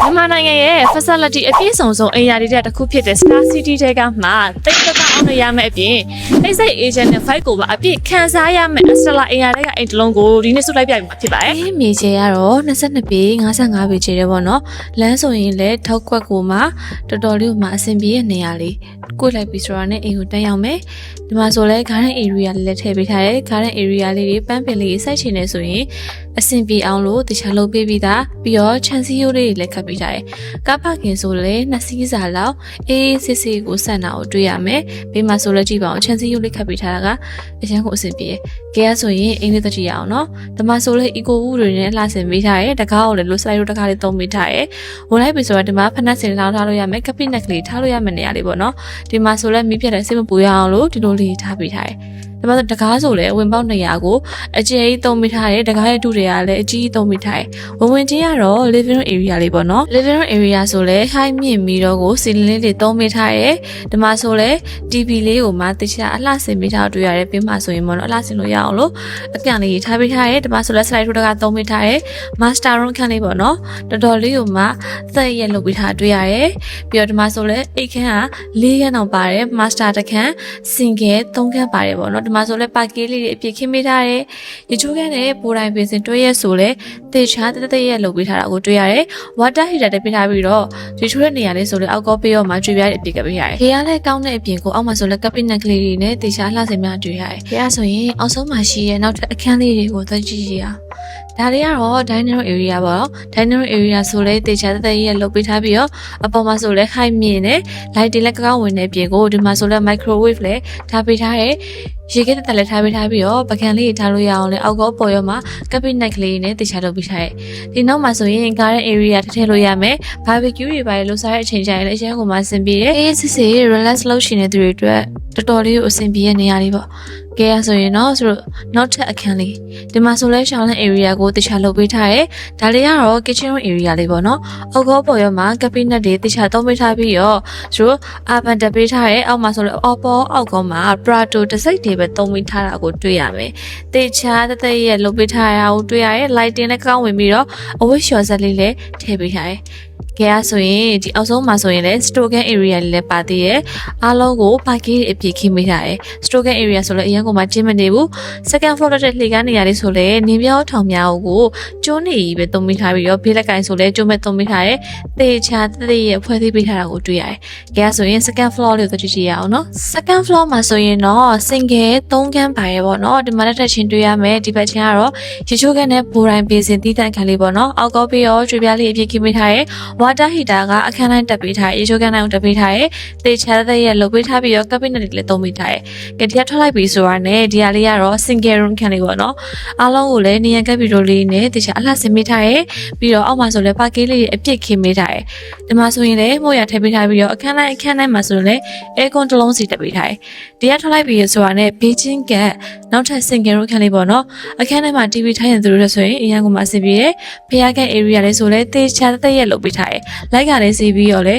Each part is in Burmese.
မြန်မာနိုင်ငံရဲ့ facility အပြည့်စုံဆုံးအိမ်ယာတွေတဲ့တစ်ခုဖြစ်တဲ့ Star City တဲကမှတိတ်တကအောင်ရမယ်အပြင်အိတ်စိတ် agent နဲ့ fight ကိုပါအပြည့်ခံစားရမယ် Astella အိမ်ယာတွေကအိမ်တစ်လုံးကိုဒီနေ့ဆုလိုက်ပြပြီးမှာဖြစ်ပါတယ်အဲမြေချေကတော့22ပေ55ပေချေတယ်ပေါ့နော်လမ်းဆိုရင်လည်းထောက်ကွက်ကိုမှတော်တော်လေးမှအဆင်ပြေတဲ့နေရာလေး ကိုလိုက်ပြီးဆိုတော့ねအိမ်ကိုတက်ရောက်မယ်ဒီမှာဆိုလဲ garden area လေးလည်းထည့်ပေးထားတယ် garden area လေးတွေပန်းပင်လေးစိုက်ချင်နေဆိုရင်အဆင်ပြေအောင်လို့တခြားလုပ်ပေးပြီးသားပြီးတော့ခြံစည်းရိုးလေးတွေလည်းခတ်ပေးထားတယ်ကားပါကင်ဆိုလဲနှစ်စီးစာလောက်အေးအေးဆေးဆေးကိုဆန့်တာကိုတွေ့ရမယ်ဘေးမှာဆိုလဲကြည့်ပါအောင်ခြံစည်းရိုးလေးခတ်ပေးထားတာကအရင်ကအဆင်ပြေတယ်ကဲရဆိုရင်အင်္ဂလိပ်တတိရအောင်နော်ဒီမှာဆိုလဲ eco ဝူတွေနဲ့လှဆင်ပေးထားတယ်တကားကိုလည်းလို့စလိုက်လို့တကားလေးသုံးပေးထားတယ်ဝင်လိုက်ပြီဆိုတော့ဒီမှာဖက်နက်စင်ထားထားလို့ရမယ်ကပိနက်ကလေးထားလို့ရမယ်နေရာလေးပေါ့နော်ဒီမှာဆိုလဲမီးပြတ်တဲ့စိတ်မပူရအောင်လို့ဒီလိုလေးထားပေးထားတယ် ဒီမှာတကားဆိုလဲဝင်ပေါက်200ကိုအကျယ်ကြီးသုံးပေးထားတယ်တကားရဲ့တူတွေကလည်းအကြီးကြီးသုံးပေးထားတယ်ဝင်ဝင်ချင်းကတော့ living room area လေးပေါ့နော် living room area ဆိုလဲ high မြင့်ပြီးတော့ကိုစီလင်းလေးတွေသုံးပေးထားတယ်ဒီမှာဆိုလဲ TV လေးကိုမှတခြားအလှဆင်ပေးထားတွေ့ရတယ်ပြင်မှာဆိုရင်ပေါ့နော်အလှဆင်လို့ရအောင်လို့အကန့်လေးထားပေးထားတယ်ဒီမှာဆိုလဲ slide ထိုးတကသုံးပေးထားတယ် master room ခန်းလေးပေါ့နော်တော်တော်လေးကိုမှသက်ရက်လုပ်ပေးထားတွေ့ရတယ်ပြီးတော့ဒီမှာဆိုလဲအိတ်ခန်းက၄ခန်းတော့ပါတယ် master တစ်ခန်း single ၃ခန်းပါတယ်ပေါ့နော်ဒီမှာဆိုလဲပါကေးလေးတွေအပြည့်ခင်းပေးထားတယ်ရေချိုးခန်းနဲ့ပိုးတိုင်းပင်စင်တွဲရက်ဆိုလဲတေချာတတရက်လုပ်ပေးထားတာကိုတွေ့ရတယ် water heater တက်ပေးထားပြီးတော့ရေချိုးတဲ့နေရာလေးဆိုလဲအောက်ကောပေးရောမှကျွေပြားတွေအပြည့်ကပ်ပေးရတယ်ခေကလည်းကောင်းတဲ့အပြင်ကိုအောက်မှာဆိုလဲကပ်ပိနက်ကလေးတွေနဲ့တေချာလှစင်များတွေ့ရတယ်ခေကဆိုရင်အောက်ဆုံးမှာရှိရဲ့နောက်ထပ်အခန်းလေးတွေကိုသွားကြည့်ရအောင်ဒါတွေကတော့ dining room area ပေါ့နော် dining room area ဆိုလဲတေချာတသက်ရဲ့လုပ်ပေးထားပြီးတော့အပေါ်မှာဆိုလဲ high မြင့်နဲ့ light တွေလည်းကောင်းဝင်နေပြင်ကိုဒီမှာဆိုလဲ microwave လည်းထားပေးထားတယ်ရေခဲတက်တက်လည်းထားပေးထားပြီးတော့ပကံလေးတွေထားလို့ရအောင်လဲအောက်ကောပေါ်ရောမှာကပ်ပိနက်ကလေးနဲ့တေချာလုပ်ပေးထားတယ်ဒီနောက်မှာဆိုရင် garden area ထည့်ထည့်လို့ရမယ် barbecue တွေပါလေလို့စားတဲ့အချိန်ကျရင်လည်းအရင်ကမှအဆင်ပြေတယ်အေးစစ်စစ် relax လုပ်ရှင်တဲ့သူတွေအတွက်တော်တော်လေးကိုအဆင်ပြေတဲ့နေရာလေးပေါ့ ကဲရဆိုရင်တော့ဆိုတော့နောက်ထပ်အခန်းလေးဒီမှာဆိုလဲ shower area ကိုတခြားလုပ်ပေးထားတယ်ဒါလေးကတော့ kitchen room area လေးပေါ့နော်အောက်ကောပေါ်ရောမှာ cabinet တွေတခြားသုံးပေးထားပြီးတော့ဆိုတော့ oven တက်ပေးထားတယ်အောက်မှာဆိုလဲအော်ပေါ်အောက်ကောမှာ prato တစ်စိတ်တွေပဲသုံးပေးထားတာကိုတွေ့ရမယ်တေချာတသက်ရဲ့လုပ်ပေးထားတာကိုတွေ့ရတယ် lighting လည်းကောင်းဝင်ပြီးတော့အဝတ်လျှော်ဆက်လေးလည်းထည့်ပေးထားတ ယ်ကဲရဆိုရင်ဒီအောက်ဆုံးမှာဆိုရင်လည်း stogan area လေးလည်းပါသေးရဲ့အားလုံးကိုပါကေးအပြည့်ခင်းပေးထားတယ် stogan area ဆိုလည်းအရင်ကမှကျင်းမနေဘူး second floor တဲ့လှေကားနေရာလေးဆိုလည်းနင်းပြောင်းထောင်များကိုကျိုးနေကြီးပဲသုံးမိထားပြီးတော့ဘေးလက်ကင်ဆိုလည်းကျိုးမဲ့သုံးမိထားတယ်တေချာတသေးရဲ့ဖွဲ့သေးပေးထားတာကိုတွေ့ရတယ်ကဲရဆိုရင် second floor လေးကိုကြည့်ကြည့်ရအောင်နော် second floor မှာဆိုရင်တော့ single 3ခန်းပါရပေါ့နော်ဒီမှာလက်ထက်ချင်းတွေ့ရမယ်ဒီဘက်ချင်းကတော့ရေချိုးခန်းနဲ့ဘူတိုင်းပေးစင်တီးတန့်ခန်းလေးပေါ့နော်အောက်ကောပြီးတော့ကြွေပြားလေးအပြည့်ခင်းပေးထားတယ် water heater ကအခန်းတိုင်းတက်ပေးထားရေချိုးခန်းတိုင်းကိုတက်ပေးထားရဲတေချာတဲ့ရဲ့လုပ်ပေးထားပြီးတော့ cabinet တွေလည်းသုံးပေးထားရဲကဲဒီကထွက်လိုက်ပြီဆိုတာနဲ့ဒီဟာလေးကတော့ single room ခန်းလေးပေါ့နော်အားလုံးကိုလည်းနေရန်ကပ်ပြီးတော့လေးနဲ့တေချာအလှဆင်ပေးထားရဲပြီးတော့အောက်မှာဆိုလည်းပါကေးလေးတွေအပြည့်ခင်းပေးထားရဲဒီမှာဆိုရင်လည်းမို့ရထည့်ပေးထားပြီးတော့အခန်းတိုင်းအခန်းတိုင်းမှာဆိုရင်လည်း aircon တစ်လုံးစီတက်ပေးထားရဲဒီကထွက်လိုက်ပြီဆိုတာနဲ့ဘေးချင်းကနောက်ထပ် single room ခန်းလေးပေါ့နော်အခန်းထဲမှာ TV ထိုင်ရင်သူတို့လည်းဆိုရင်အရင်ကမှအဆင်ပြေတယ်ဖျားကန် area လေးဆိုလည်းတေချာတဲ့ရဲ့လုပ်ပေးထားရဲလိုက်ကလည်းစီးပြီးတော့လေ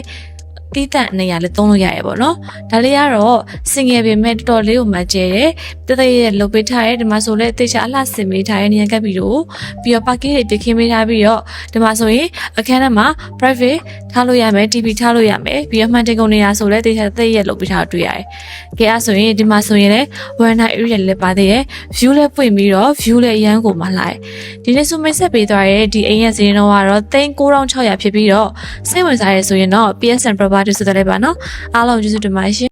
တီးတန့်နေရလဲသုံးလို့ရရပေါ့နော်ဒါလေးကတော့ single ပေမဲ့တော်တော်လေးကိုမှကျဲတယ်တသက်ရဲ့လုတ်ပေးထားတယ်ဒီမှာဆိုလဲတေချာအလှဆင်ပေးထားတဲ့နေရာကပ်ပြီးတော့ပြီးတော့ပါကီတွေပြခင်းပေးထားပြီးတော့ဒီမှာဆိုရင်အခန်းထဲမှာ private ထားလို့ရမယ် TV ထားလို့ရမယ်ပြီးတော့မှန်တင်ကုန်နေရဆိုလဲတေချာတသက်ရဲ့လုတ်ပေးထားတွေ့ရတယ်ကဲအဲ့ဆိုရင်ဒီမှာဆိုရင်လဲ Warner area လည်းပါသေးတယ် view လည်းပွင့်ပြီးတော့ view လည်းအရန်ကိုမှလာတယ်ဒီနေ့ဆိုမိတ်ဆက်ပေးသွားတဲ့ဒီအိမ်ရဲ့ဈေးနှုန်းကတော့3600ဖြစ်ပြီးတော့စိတ်ဝင်စားရဲဆိုရင်တော့ PSN property ဆိုတဲ့လေးပါနော်အားလုံးကျေးဇူးတင်ပါတယ်ရှင်